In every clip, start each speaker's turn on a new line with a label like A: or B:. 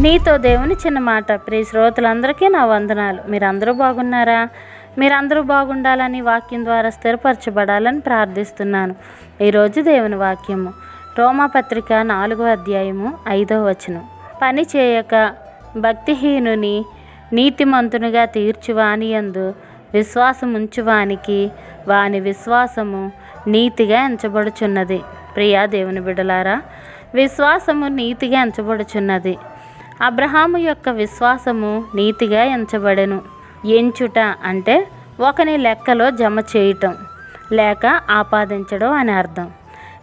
A: నీతో దేవుని చిన్న మాట. ప్రియ శ్రోతలందరికీ నా వందనాలు. మీరందరూ బాగున్నారా? మీరందరూ బాగుండాలని వాక్యం ద్వారా స్థిరపరచబడాలని ప్రార్థిస్తున్నాను. ఈరోజు దేవుని వాక్యము. రోమాపత్రిక నాలుగో అధ్యాయము ఐదో వచనం. పని చేయక భక్తిహీనుని నీతిమంతునిగా తీర్చువాని యందు విశ్వాసముంచువానికి వాని విశ్వాసము నీతిగా ఎంచబడుచున్నది. ప్రియా దేవుని బిడలారా విశ్వాసము నీతిగా ఎంచబడుచున్నది. అబ్రహాము యొక్క విశ్వాసము నీతిగా ఎంచబడెను. ఎంచుట అంటే ఒకని లెక్కలో జమ చేయటం లేక ఆపాదించడం అని అర్థం.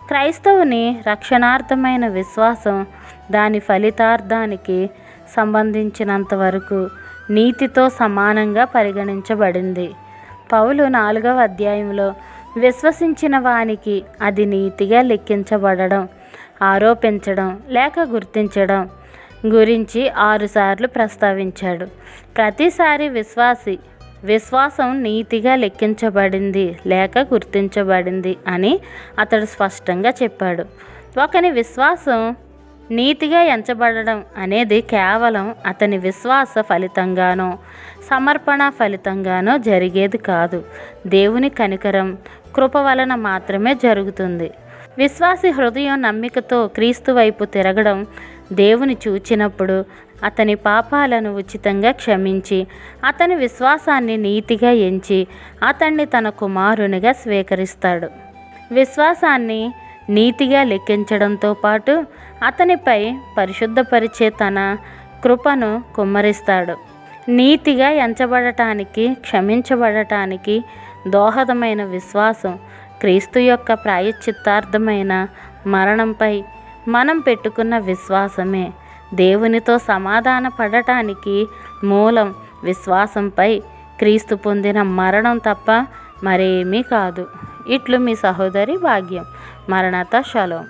A: క్రైస్తవుని రక్షణార్థమైన విశ్వాసం దాని ఫలితార్థానికి సంబంధించినంత వరకు నీతితో సమానంగా పరిగణించబడింది. పౌలు నాలుగవ అధ్యాయంలో విశ్వసించిన వానికి అది నీతిగా లెక్కించబడడం ఆరోపించడం లేక గుర్తించడం గురించి ఆరుసార్లు ప్రస్తావించాడు. ప్రతిసారి విశ్వాసి విశ్వాసం నీతిగా లెక్కించబడింది లేక గుర్తించబడింది అని అతడు స్పష్టంగా చెప్పాడు. ఒకని విశ్వాసం నీతిగా ఎంచబడడం అనేది కేవలం అతని విశ్వాస ఫలితంగానో సమర్పణ ఫలితంగానో జరిగేది కాదు. దేవుని కనికరం కృప వలన మాత్రమే జరుగుతుంది. విశ్వాసి హృదయం నమ్మికతో క్రీస్తు వైపు తిరగడం దేవుని చూచినప్పుడు అతని పాపాలను ఉచితంగా క్షమించి అతని విశ్వాసాన్ని నీతిగా ఎంచి అతన్ని తన కుమారునిగా స్వీకరిస్తాడు. విశ్వాసాన్ని నీతిగా లెక్కించడంతో పాటు అతనిపై పరిశుద్ధపరిచే తన కృపను కుమ్మరిస్తాడు. నీతిగా ఎంచబడటానికి క్షమించబడటానికి దోహదమైన విశ్వాసం క్రీస్తు యొక్క ప్రాయశ్చిత్తార్థమైన మరణంపై మనం పెట్టుకున్న విశ్వాసమే. దేవునితో సమాధాన పడటానికి మూలం విశ్వాసంపై క్రీస్తు పొందిన మరణం తప్ప మరేమీ కాదు. ఇట్లు మీ సహోదరి భాగ్యం. మరణత శలో